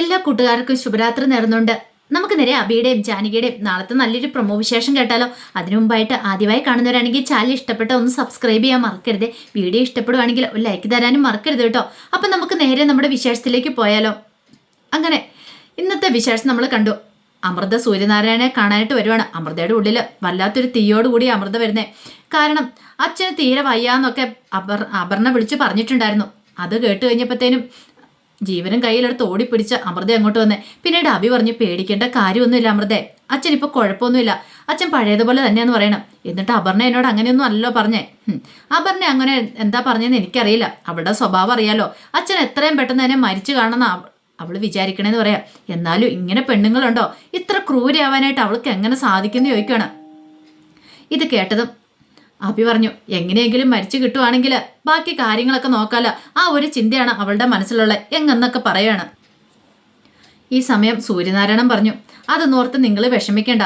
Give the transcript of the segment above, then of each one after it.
എല്ലാ കൂട്ടുകാർക്കും ശുഭരാത്രി നേർന്നുണ്ട് നമുക്ക് നേരെ അബിയുടെയും ജാനകിയുടെയും നാളത്തെ നല്ലൊരു പ്രൊമോ വിശേഷം കേട്ടാലോ. അതിനു മുമ്പായിട്ട് ആദ്യമായി കാണുന്നവരാണെങ്കിൽ ചാനൽ ഇഷ്ടപ്പെട്ട ഒന്ന് സബ്സ്ക്രൈബ് ചെയ്യാൻ മറക്കരുത്. വീഡിയോ ഇഷ്ടപ്പെടുവാണെങ്കിൽ ഒരു ലൈക്ക് തരാനും മറക്കരുത് കേട്ടോ. അപ്പം നമുക്ക് നേരെ നമ്മുടെ വിശേഷത്തിലേക്ക് പോയാലോ. അങ്ങനെ ഇന്നത്തെ വിശേഷം നമ്മൾ കണ്ടു. അമൃത സൂര്യനാരായണനെ കാണാനായിട്ട് വരുവാണ്. അമൃതയുടെ ഉള്ളിൽ വല്ലാത്തൊരു തീയോടുകൂടി അമൃത വരുന്നേ. കാരണം അച്ഛന് തീരെ വയ്യാന്നൊക്കെ അപർ അപർണ വിളിച്ച് പറഞ്ഞിട്ടുണ്ടായിരുന്നു. അത് കേട്ട് കഴിഞ്ഞപ്പോഴത്തേനും ജീവനും കയ്യിലെടുത്ത് ഓടിപ്പിടിച്ച അമൃത അങ്ങോട്ട് വന്നേ. പിന്നീട് അഭി പറഞ്ഞ് പേടിക്കേണ്ട കാര്യമൊന്നുമില്ല അമൃതേ. അച്ഛൻ ഇപ്പോൾ കുഴപ്പമൊന്നുമില്ല. അച്ഛൻ പഴയതുപോലെ തന്നെയാന്ന് പറയണം. എന്നിട്ട് അപർണ എന്നോട് അങ്ങനെയൊന്നും അല്ലല്ലോ പറഞ്ഞേ. അപർണ അങ്ങനെ എന്താ പറഞ്ഞതെന്ന് എനിക്കറിയില്ല. അവളുടെ സ്വഭാവം അറിയാലോ. അച്ഛൻ എത്രയും പെട്ടെന്ന് തന്നെ മരിച്ചു കാണുന്ന അവൾ വിചാരിക്കണേന്ന് പറയാം. എന്നാലും ഇങ്ങനെ പെണ്ണുങ്ങളുണ്ടോ? ഇത്ര ക്രൂരയാവാനായിട്ട് അവൾക്ക് എങ്ങനെ സാധിക്കുന്നു ചോദിക്കുകയാണ് ഇത് കേട്ടതും അഭി പറഞ്ഞു എങ്ങനെയെങ്കിലും മരിച്ചു കിട്ടുവാണെങ്കിൽ ബാക്കി കാര്യങ്ങളൊക്കെ നോക്കാലോ. ആ ഒരു ചിന്തയാണ് അവളുടെ മനസ്സിലുള്ള എങ്ങെന്നൊക്കെ പറയാണ്. ഈ സമയം സൂര്യനാരായണൻ പറഞ്ഞു അതൊന്നോർത്ത് നിങ്ങൾ വിഷമിക്കേണ്ട.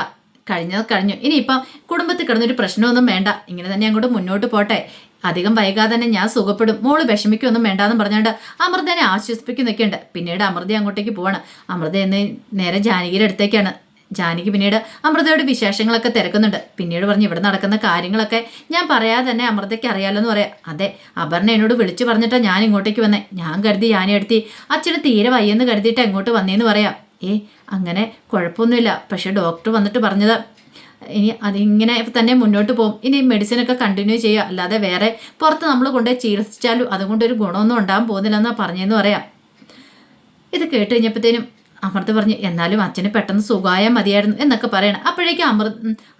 കഴിഞ്ഞത് കഴിഞ്ഞു. ഇനിയിപ്പം കുടുംബത്തിൽ കിടന്നൊരു പ്രശ്നമൊന്നും വേണ്ട. ഇങ്ങനെ തന്നെ അങ്ങോട്ട് മുന്നോട്ട് പോട്ടെ. അധികം വൈകാതെ തന്നെ ഞാൻ സുഖപ്പെടും. മോൾ വിഷമിക്കൊന്നും വേണ്ടാന്ന് പറഞ്ഞുകൊണ്ട് അമൃതനെ ആശ്വസിപ്പിക്കുന്നൊക്കെയുണ്ട് പിന്നീട് അമൃത അങ്ങോട്ടേക്ക് പോവാണ്. അമൃത എന്ന് നേരെ ജാനകിയുടെ അടുത്തേക്കാണ്. ജാനകി പിന്നീട് അമൃതയുടെ വിശേഷങ്ങളൊക്കെ തിരക്കുന്നുണ്ട്. പിന്നീട് പറഞ്ഞു ഇവിടെ നടക്കുന്ന കാര്യങ്ങളൊക്കെ ഞാൻ പറയാതെ തന്നെ അമൃതയ്ക്ക് അറിയാലോ എന്ന് പറയാം. അതെ അപർണ എന്നോട് വിളിച്ചു പറഞ്ഞിട്ടാ ഞാൻ ഇങ്ങോട്ടേക്ക് വന്നേ. ഞാൻ കരുതി ഞാനെടുത്തി അച്ഛന് തീരെ വയ്യെന്ന് കരുതിയിട്ട് എങ്ങോട്ട് വന്നേന്ന് പറയാം. ഏ അങ്ങനെ കുഴപ്പമൊന്നുമില്ല. പക്ഷെ ഡോക്ടർ വന്നിട്ട് പറഞ്ഞത് ഇനി അതിങ്ങനെ തന്നെ മുന്നോട്ട് പോകും ഇനി മെഡിസിനൊക്കെ കണ്ടിന്യൂ ചെയ്യുക. അല്ലാതെ വേറെ പുറത്ത് നമ്മൾ കൊണ്ടുപോയി ചികിത്സിച്ചാലും അതുകൊണ്ടൊരു ഗുണമൊന്നും ഉണ്ടാകാൻ പോകുന്നില്ലെന്നാണ് പറഞ്ഞതെന്ന് പറയാം. ഇത് കേട്ട് കഴിഞ്ഞപ്പോഴത്തേനും അമൃത പറഞ്ഞു എന്നാലും അച്ഛന് പെട്ടെന്ന് സുഖമായാൽ മതിയായിരുന്നു എന്നൊക്കെ പറയണം. അപ്പോഴേക്കും അമൃ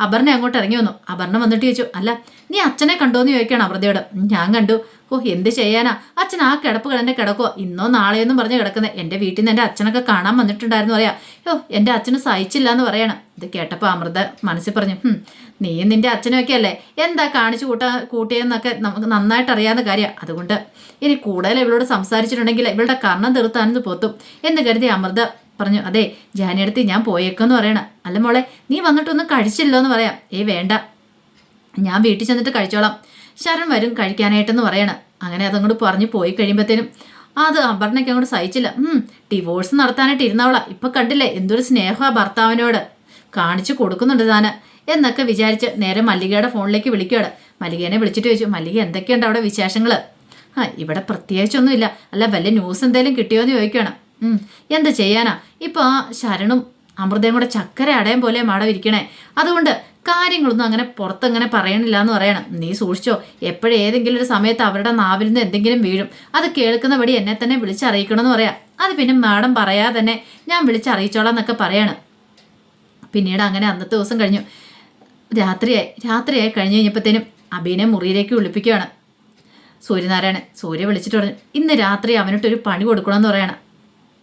അപർണ അങ്ങോട്ട് ഇറങ്ങി വന്നു. അപർണ വന്നിട്ട് ചോദിച്ചു അല്ല നീ അച്ഛനെ കണ്ടോന്ന് ചോദിക്കണം അമൃതയോട്. "ഉം, ഞാൻ കണ്ടു. ഓ എന്ത് ചെയ്യാനാ? അച്ഛൻ ആ കിടപ്പ് കിടന്നെ കിടക്കോ ഇന്നോ നാളെയൊന്നും പറഞ്ഞ് കിടക്കുന്നത് എന്റെ വീട്ടിൽ നിന്ന് എന്റെ അച്ഛനൊക്കെ കാണാൻ വന്നിട്ടുണ്ടായിരുന്നു പറയാ. ഓ എന്റെ അച്ഛന് സഹിച്ചില്ല എന്ന് പറയണം. ഇത് കേട്ടപ്പോൾ അമൃത മനസ്സിൽ പറഞ്ഞു "ഹും, നീയും നിന്റെ അച്ഛനൊക്കെ അല്ലേ? എന്താ കാണിച്ചു കൂട്ടാ കൂട്ടിയെന്നൊക്കെ നമുക്ക് നന്നായിട്ട് അറിയാവുന്ന കാര്യമാണ് അതുകൊണ്ട് ഇനി കൂടുതൽ ഇവളോട് സംസാരിച്ചിട്ടുണ്ടെങ്കിൽ ഇവളുടെ കർണം തീർത്താനെന്ന് പോത്തും. എന്ന് കരുതി അമൃത പറഞ്ഞു അതെ ജാനിയടുത്ത് ഞാൻ പോയേക്കെന്ന് പറയണം. അല്ല മോളെ നീ വന്നിട്ടൊന്നും കഴിച്ചില്ലോ എന്ന് പറയാം. ഏയ് വേണ്ട. ഞാൻ വീട്ടിൽ ചെന്നിട്ട് കഴിച്ചോളാം. ശരൺ വരും കഴിക്കാനായിട്ടെന്ന് പറയണം. അങ്ങനെ അതങ്ങോട്ട് പറഞ്ഞു പോയി കഴിയുമ്പോഴത്തേനും അത് അപർണയ്ക്ക് അങ്ങോട്ട് സഹിച്ചില്ല. ഡിവോഴ്സ് നടത്താനായിട്ട് ഇരുന്നവളാ ഇപ്പൊ കണ്ടില്ലേ എന്തൊരു സ്നേഹ ഭർത്താവിനോട്. കാണിച്ചു കൊടുക്കുന്നുണ്ട് താന്. എന്നൊക്കെ വിചാരിച്ച് നേരെ മല്ലികയുടെ ഫോണിലേക്ക് വിളിക്കുകയാണ് മല്ലികേനെ വിളിച്ചിട്ട് ചോദിച്ചു മല്ലിക എന്തൊക്കെയുണ്ട് അവിടെ വിശേഷങ്ങൾ ആ ഇവിടെ പ്രത്യേകിച്ചൊന്നുമില്ല. അല്ല വല്ല ന്യൂസ് എന്തെങ്കിലും കിട്ടിയോ എന്ന് ചോദിക്കണം എന്ത് ചെയ്യാനാ? ഇപ്പൊ ആ ശരണും അമൃതയും കൂടെ ചക്കര അടയം പോലെ മാടം ഇരിക്കണേ അതുകൊണ്ട് കാര്യങ്ങളൊന്നും അങ്ങനെ പുറത്തങ്ങനെ പറയണില്ല എന്ന് പറയണം. നീ സൂക്ഷിച്ചോ എപ്പോഴേതെങ്കിലും ഒരു സമയത്ത് അവരുടെ നാവിൽ നിന്ന് എന്തെങ്കിലും വീഴും. അത് കേൾക്കുന്ന വഴി എന്നെ തന്നെ വിളിച്ചറിയിക്കണമെന്ന് പറയാം. അത് പിന്നെ മാഡം പറയാതെ തന്നെ ഞാൻ വിളിച്ചറിയിച്ചോളാം എന്നൊക്കെ പറയണം. പിന്നീട് അങ്ങനെ അന്നത്തെ ദിവസം കഴിഞ്ഞു. രാത്രിയായി. രാത്രിയായി കഴിഞ്ഞ് കഴിഞ്ഞപ്പോഴത്തേനും അബീനെ മുറിയിലേക്ക് വിളിപ്പിക്കുകയാണ്. സൂര്യനാരായണൻ സൂര്യ വിളിച്ചിട്ട് പറഞ്ഞു ഇന്ന് രാത്രി അവനിട്ടൊരു പണി കൊടുക്കണമെന്ന് പറയണം.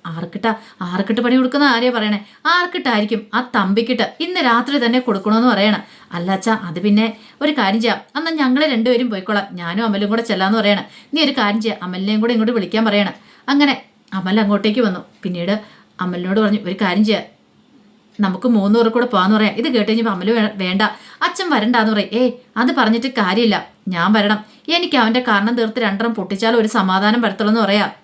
ആർക്കിട്ടാ ആർക്കിട്ട് പണി കൊടുക്കുന്ന ആരെയാ പറയണേ? ആർക്കിട്ടായിരിക്കും ആ തമ്പിക്കിട്ട് ഇന്ന് രാത്രി തന്നെ കൊടുക്കണമെന്ന് പറയണം. അല്ലാച്ച അത് പിന്നെ ഒരു കാര്യം ചെയ്യാം. എന്നാൽ ഞങ്ങൾ രണ്ടുപേരും പോയിക്കോളാം. ഞാനും അമലും കൂടെ ചെല്ലാന്ന് പറയണം. നീ ഒരു കാര്യം ചെയ്യാം. അമലിനെയും കൂടെ ഇങ്ങോട്ട് വിളിക്കാൻ പറയണം. അങ്ങനെ അമൽ അങ്ങോട്ടേക്ക് വന്നു. പിന്നീട് അമലിനോട് പറഞ്ഞു ഒരു കാര്യം ചെയ്യാം. നമുക്ക് മൂന്ന് പേർ കൂടെ പോകാന്ന് പറയാം. ഇത് കേട്ട് കഴിഞ്ഞപ്പോൾ അമൽ വേണ്ട. അച്ഛൻ വരണ്ടാന്ന് പറയും. ഏയ് അത് പറഞ്ഞിട്ട് കാര്യമില്ല. ഞാൻ വരണം. എനിക്ക് അവന്റെ കാരണം തീർത്ത് രണ്ടെണ്ണം പൊട്ടിച്ചാൽ ഒരു സമാധാനം വരത്തുള്ളൂ എന്ന് പറയാം.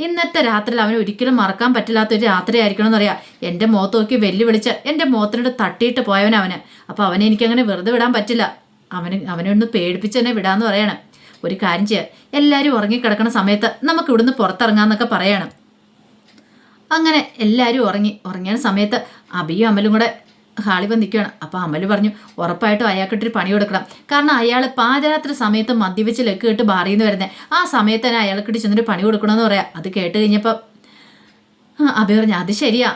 ഇന്നത്തെ രാത്രി അവന് ഒരിക്കലും മറക്കാൻ പറ്റില്ലാത്ത ഒരു രാത്രിയായിരിക്കണം എന്നറിയാം. എന്റെ മുഖത്ത് നോക്കി വെല്ലുവിളിച്ച് എന്റെ മുഖത്തിനോട് തട്ടിയിട്ട് പോയവൻ അവന്. അപ്പോൾ അവനെ എനിക്കങ്ങനെ വെറുതെ വിടാൻ പറ്റില്ല. അവന് അവനെ ഒന്ന് പേടിപ്പിച്ച് തന്നെ വിടാന്ന് പറയണം. ഒരു കാര്യം ചെയ്യുക എല്ലാവരും ഉറങ്ങിക്കിടക്കുന്ന സമയത്ത് നമുക്ക് ഇവിടുന്ന് പുറത്തിറങ്ങാമെന്നൊക്കെ പറയണം. അങ്ങനെ എല്ലാവരും ഉറങ്ങി. ഉറങ്ങിയ സമയത്ത് അബിയും അമലും കൂടെ ഹാളിൽ വന്ന് നിൽക്കുകയാണ്. അപ്പോൾ അമൽ പറഞ്ഞു ഉറപ്പായിട്ടും അയാൾക്കിട്ടൊരു പണി കൊടുക്കണം. കാരണം അയാൾ പാതിരാത്രി സമയത്ത് മദ്യപിച്ച് ലെക്ക് കേട്ട് ബാറിൽ നിന്ന് വരുന്നത് ആ സമയത്ത് തന്നെ അയാൾക്കിട്ട് ചെന്നൊരു പണി കൊടുക്കണമെന്ന് പറയാം. അത് കേട്ട് കഴിഞ്ഞപ്പോൾ അഭി പറഞ്ഞു അത് ശരിയാ.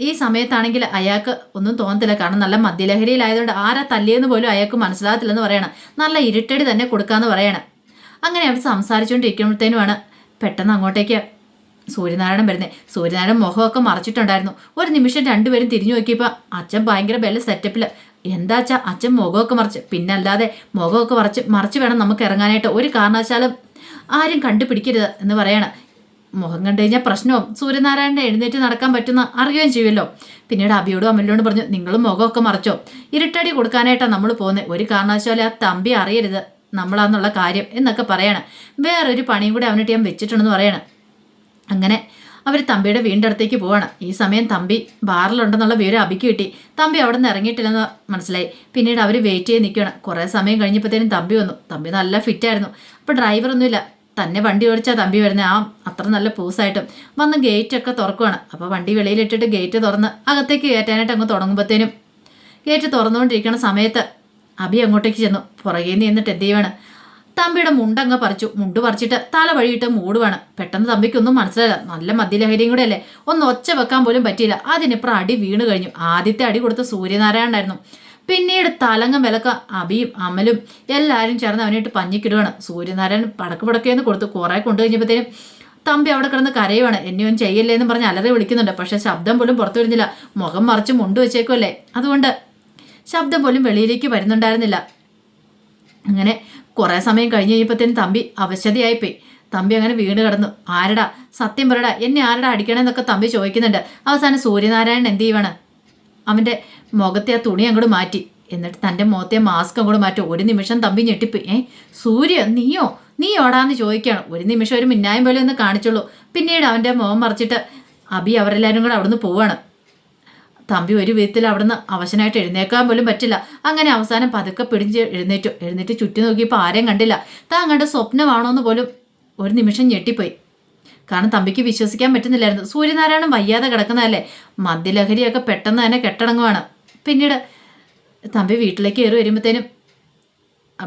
ഈ സമയത്താണെങ്കിൽ അയാൾക്ക് ഒന്നും തോന്നത്തില്ല. കാരണം നല്ല മദ്യലഹരിയിലായതുകൊണ്ട് ആരാ തല്ലിയെന്ന് പോലും അയാൾക്ക് മനസ്സിലാകത്തില്ലെന്ന് പറയണം. നല്ല ഇരുട്ടടി തന്നെ കൊടുക്കാന്ന് പറയണം. അങ്ങനെ അവർ സംസാരിച്ചുകൊണ്ടിരിക്കുമ്പോഴത്തേനുമാണ് പെട്ടെന്ന് അങ്ങോട്ടേക്ക് സൂര്യനാരായണൻ വരുന്നത് സൂര്യനാരായണൻ മുഖമൊക്കെ മറച്ചിട്ടുണ്ടായിരുന്നു. ഒരു നിമിഷം രണ്ടുപേരും തിരിഞ്ഞു നോക്കിയപ്പോൾ അച്ഛൻ ഭയങ്കര ബെല്ല എന്താ അച്ഛാ അച്ഛൻ മുഖമൊക്കെ മറിച്ച്. പിന്നെ അല്ലാതെ മുഖമൊക്കെ മറച്ച് മറിച്ച് വേണം നമുക്ക് ഇറങ്ങാനായിട്ട്. ഒരു കാരണവശാലും ആരും കണ്ടുപിടിക്കരുത് എന്ന് പറയണം. മുഖം കണ്ടു കഴിഞ്ഞാൽ പ്രശ്നവും. സൂര്യനാരായണന്റെ എഴുന്നേറ്റ് നടക്കാൻ പറ്റുന്ന അറിയുകയും ചെയ്യുമല്ലോ. പിന്നീട് അബിയോടും അമ്മയോടും പറഞ്ഞു നിങ്ങളും മുഖമൊക്കെ മറച്ചോ? ഇരുട്ടടി കൊടുക്കാനായിട്ടാണ് നമ്മൾ പോകുന്നത് ഒരു കാരണവശാലും ആ തമ്പി അറിയരുത് നമ്മളാന്നുള്ള കാര്യം എന്നൊക്കെ പറയണം. വേറൊരു പണിയും കൂടി അവനിട്ട് ഞാൻ വെച്ചിട്ടുണ്ടെന്ന് പറയണം. അങ്ങനെ അവർ തമ്പിയുടെ വീടിന്റെ അടുത്തേക്ക് പോവാണ്. ഈ സമയം തമ്പി ബാറിലുണ്ടെന്നുള്ള വിവരം അബിക്ക് കിട്ടി. തമ്പി അവിടെ നിന്ന് ഇറങ്ങിയിട്ടില്ലെന്ന് മനസ്സിലായി. പിന്നീട് അവർ വെയിറ്റ് ചെയ്ത് നിൽക്കുകയാണ്. കുറേ സമയം കഴിഞ്ഞപ്പോഴത്തേനും തമ്പി വന്നു. തമ്പി നല്ല ഫിറ്റായിരുന്നു അപ്പോൾ ഡ്രൈവറൊന്നുമില്ല തന്നെ വണ്ടി ഓടിച്ചാൽ തമ്പി വരുന്നത് ആ അത്ര നല്ല പൂസായിട്ടും. വന്ന് ഗേറ്റൊക്കെ തുറക്കുവാണ്. അപ്പോൾ വണ്ടി വെളിയിലിട്ടിട്ട് ഗേറ്റ് തുറന്ന് അകത്തേക്ക് കയറ്റാനായിട്ട് അങ്ങ് തുടങ്ങുമ്പോഴത്തേനും ഗേറ്റ് തുറന്നുകൊണ്ടിരിക്കുന്ന സമയത്ത് അബി അങ്ങോട്ടേക്ക് ചെന്നു. പുറകെ നിന്നിട്ട് എന്ത് ചെയ്യുവാണ്? തമ്പിയുടെ മുണ്ടങ്ങ് പറിച്ചു. മുണ്ട് പറിച്ചിട്ട് തല വഴിയിട്ട് മൂടുവാണ് പെട്ടെന്ന് തമ്പിക്കൊന്നും മനസ്സിലായില്ല. നല്ല മദ്യലഹരിയും കൂടെ അല്ലേ ഒന്ന് ഒച്ച വെക്കാൻ പോലും പറ്റിയില്ല. അതിനിപ്പുറം അടി വീണ് കഴിഞ്ഞു. ആദ്യത്തെ അടി കൊടുത്ത സൂര്യനാരായണായിരുന്നു പിന്നീട് തലങ്ങം വിലക്ക അബിയും അമലും എല്ലാവരും ചേർന്ന് അവനായിട്ട് പഞ്ഞിക്കിടുവാണ് സൂര്യനാരായണൻ പടക്ക് പടക്കേന്ന് കൊടുത്ത് കുറേ കൊണ്ടു കഴിഞ്ഞപ്പോഴത്തേനും തമ്പി അവിടെ കിടന്ന് കരയുവാണ്. എന്നെ ഒന്നും ചെയ്യല്ലേ എന്ന് പറഞ്ഞ് അലറി വിളിക്കുന്നുണ്ട്. പക്ഷെ ശബ്ദം പോലും പുറത്തു വരുന്നില്ല. മുഖം മറിച്ച് മുണ്ട് വെച്ചേക്കുമല്ലേ അതുകൊണ്ട് ശബ്ദം പോലും വെളിയിലേക്ക് വരുന്നുണ്ടായിരുന്നില്ല. അങ്ങനെ കുറേ സമയം കഴിഞ്ഞ് കഴിഞ്ഞപ്പോഴത്തേനും തമ്പി അവശതയായിപ്പോയി. തമ്പി അങ്ങനെ വീണ് കിടന്നു. ആരടാ? സത്യം പറയടാ എന്നെ ആരടാ അടിക്കണമെന്നൊക്കെ തമ്പി ചോദിക്കുന്നുണ്ട്. അവസാനം സൂര്യനാരായണൻ എന്ത് ചെയ്യുവാണ്? അവന്റെ മുഖത്തെ ആ തുണി അങ്ങോട്ട് മാറ്റി. എന്നിട്ട് തന്റെ മുഖത്തെ മാസ്ക് അങ്ങോട്ട് മാറ്റി. ഒരു നിമിഷം തമ്പി ഞെട്ടിപ്പോയി. ഏ സൂര്യ നീയോ? നീ ഓടാന്ന് ചോദിക്കുകയാണ്. ഒരു നിമിഷം ഒരു മിന്നായം പോലെ ഒന്ന് കാണിച്ചുള്ളൂ. പിന്നീട് അവന്റെ മുഖം മറിച്ചിട്ട് അബി അവരെല്ലാവരും കൂടെ അവിടുന്ന് പോവാണ്. തമ്പി ഒരു വിധത്തിൽ അവിടുന്ന് അവശനായിട്ട് എഴുന്നേക്കാൻ പോലും പറ്റില്ല. അങ്ങനെ അവസാനം പതുക്കെ പിടിച്ച് എഴുന്നേറ്റു. എഴുന്നേറ്റ് ചുറ്റി നോക്കിയപ്പോൾ ആരെയും കണ്ടില്ല. താൻ കണ്ട സ്വപ്നമാണോന്ന് പോലും ഒരു നിമിഷം ഞെട്ടിപ്പോയി. കാരണം തമ്പിക്ക് വിശ്വസിക്കാൻ പറ്റുന്നില്ലായിരുന്നു. സൂര്യനാരായണൻ വയ്യാതെ കിടക്കുന്നതല്ലേ? മദ്യലഹരിയൊക്കെ പെട്ടെന്ന് തന്നെ കെട്ടടങ്ങുവാണ്. പിന്നീട് തമ്പി വീട്ടിലേക്ക് കയറി വരുമ്പോഴത്തേനും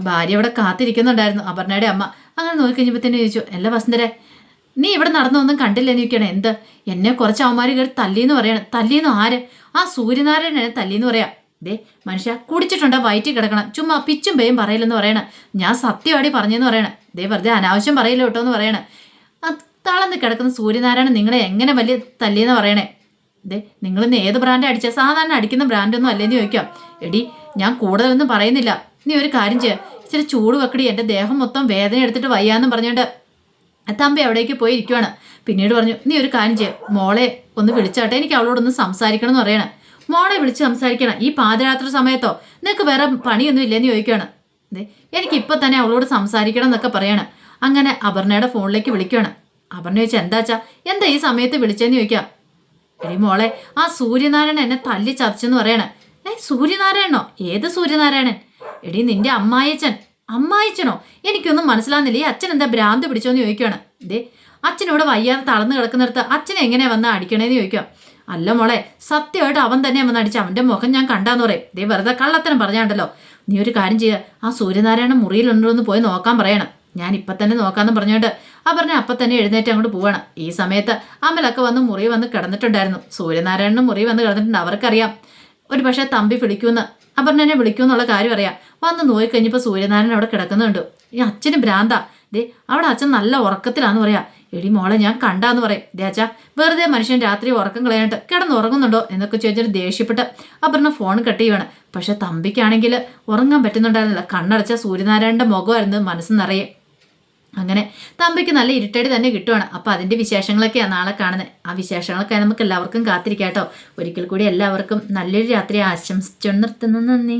ഭാര്യ അവിടെ കാത്തിരിക്കുന്നുണ്ടായിരുന്നു. അപർണയുടെ അമ്മ. അങ്ങനെ നോക്കി കഴിഞ്ഞപ്പോഴത്തേനും ചോദിച്ചു അല്ല വസുന്ധരെ നീ ഇവിടെ നടന്നൊന്നും കണ്ടില്ലെന്ന് ചോദിക്കണേ എന്ത്? എന്നെ കുറച്ച് അവന്മാർ കയറി തല്ലിന്ന് പറയണം. തല്ലിന്ന് ആര്? ആ സൂര്യനാരായണനെ തല്ലിന്ന് പറയാം. ദേ മനുഷ്യ കുടിച്ചിട്ടുണ്ടോ? വയറ്റി കിടക്കണം. ചുമ്മാ പിച്ചും പേയും പറയില്ലെന്ന് പറയണേ. ഞാൻ സത്യമാടി പറഞ്ഞെന്ന് പറയണേ. ദേ വെറുതെ അനാവശ്യം പറയില്ല കേട്ടോ എന്ന് പറയണേ. ആ തളർന്ന് കിടക്കുന്ന സൂര്യനാരായണൻ നിങ്ങളെ എങ്ങനെ വലിയ തല്ലിയെന്ന് പറയണേ? ദേ നിങ്ങളിന്ന് ഏത് ബ്രാൻഡ് അടിച്ച? സാധാരണ അടിക്കുന്ന ബ്രാൻഡൊന്നും അല്ലേന്ന് ചോദിക്കാം. എടി ഞാൻ കൂടുതലൊന്നും പറയുന്നില്ല. നീ ഒരു കാര്യം ചെയ്യുക ഇച്ചിരി ചൂട് വെക്കടി. എന്റെ ദേഹം മൊത്തം വേദന എടുത്തിട്ട് വയ്യാന്ന് പറഞ്ഞുകൊണ്ട് തമ്പി അവിടേക്ക് പോയി ഇരിക്കുവാണ് പിന്നീട് പറഞ്ഞു നീ ഒരു കാര്യം ചെയ്യ. മോളെ ഒന്ന് വിളിച്ചാട്ടെ. എനിക്ക് അവളോടൊന്ന് സംസാരിക്കണം എന്ന് പറയണം. മോളെ വിളിച്ച് സംസാരിക്കണം. ഈ പാതിരാത്രി സമയത്തോ? നിനക്ക് വേറെ പണിയൊന്നും ഇല്ലെന്ന് ചോദിക്കുകയാണ് എനിക്ക് ഇപ്പം തന്നെ അവളോട് സംസാരിക്കണം എന്നൊക്കെ പറയണം. അങ്ങനെ അപർണയുടെ ഫോണിലേക്ക് വിളിക്കുകയാണ് അപർണ ചോദിച്ചാൽ എന്താച്ചാ? എന്താ ഈ സമയത്ത് വിളിച്ചെന്ന് ചോദിക്കാം? എടി മോളെ ആ സൂര്യനാരായണൻ എന്നെ തല്ലി ചതച്ചെന്ന് പറയണേ. ഏ സൂര്യനാരായണോ ഏത് സൂര്യനാരായണൻ? എടി നിന്റെ അമ്മായിച്ചൻ അമ്മായിച്ചനോ? എനിക്കൊന്നും മനസ്സിലാകുന്നില്ല ഈ അച്ഛൻ എന്താ ഭ്രാന്ത് പിടിച്ചോന്ന് ചോദിക്കുകയാണ് ദേ അച്ഛനോട് വയ്യാതെ തളർന്നു കിടക്കുന്നിടത്ത് അച്ഛൻ എങ്ങനെ വന്ന് അടിക്കണേന്ന് ചോദിക്കാം അല്ല മോളെ സത്യമായിട്ട് അവൻ തന്നെ വന്ന് അടിച്ച. അവന്റെ മുഖം ഞാൻ കണ്ടാന്ന് പറയും. ദേ വെറുതെ കള്ളത്തനം പറഞ്ഞാണ്ടല്ലോ. നീ ഒരു കാര്യം ചെയ്യുക ആ സൂര്യനാരായണ മുറിയിലുണ്ടോ എന്ന് പോയി നോക്കാൻ പറയണം. ഞാൻ ഇപ്പം തന്നെ നോക്കാമെന്ന് പറഞ്ഞുകൊണ്ട് പറഞ്ഞ അപ്പം തന്നെ എഴുന്നേറ്റ് അങ്ങോട്ട് പോവാണ്. ഈ സമയത്ത് അമലൊക്കെ വന്ന് മുറി വന്ന് കിടന്നിട്ടുണ്ടായിരുന്നു. സൂര്യനാരായണനും മുറി വന്ന് കിടന്നിട്ടുണ്ട്. അവർക്കറിയാം. ഒരു പക്ഷേ തമ്പി വിളിക്കുമെന്ന്. അപർണനെ വിളിക്കൂന്നുള്ള കാര്യം അറിയാം. വന്ന് നോയിക്കഴിഞ്ഞപ്പോൾ സൂര്യനാരായണൻ അവിടെ കിടക്കുന്നുണ്ട് ഈ അച്ഛന് ഭ്രാന്ത. ദേ അവിടെ അച്ഛൻ നല്ല ഉറക്കത്തിലാന്ന് പറയാ. എടി മോളെ ഞാൻ കണ്ടാന്ന് പറയും. ദേച്ചാ വെറുതെ മനുഷ്യൻ രാത്രി ഉറക്കം കളയാനായിട്ട് കിടന്നുറങ്ങുന്നുണ്ടോ എന്നൊക്കെ ചോദിച്ചിട്ട് ദേഷ്യപ്പെട്ട് അപർണ ഫോൺ കട്ട് ചെയ്യുവാണ്. പക്ഷെ തമ്പിക്കാണെങ്കിൽ ഉറങ്ങാൻ പറ്റുന്നുണ്ടായിരുന്നില്ല. കണ്ണടച്ച സൂര്യനാരായണന്റെ മുഖമായിരുന്നു മനസ്സ് നിറയെ. അങ്ങനെ തമ്പിക്ക് നല്ല ഇരുട്ടടി തന്നെ കിട്ടുവാണ്. അപ്പോൾ അതിന്റെ വിശേഷങ്ങളൊക്കെയാണ് നാളെ കാണുന്നത് ആ വിശേഷങ്ങളൊക്കെ നമുക്ക് എല്ലാവർക്കും കാത്തിരിക്കാം കേട്ടോ ഒരിക്കൽ കൂടി എല്ലാവർക്കും നല്ലൊരു രാത്രി ആശംസിച്ചു നിർത്തുന്നു. നന്ദി.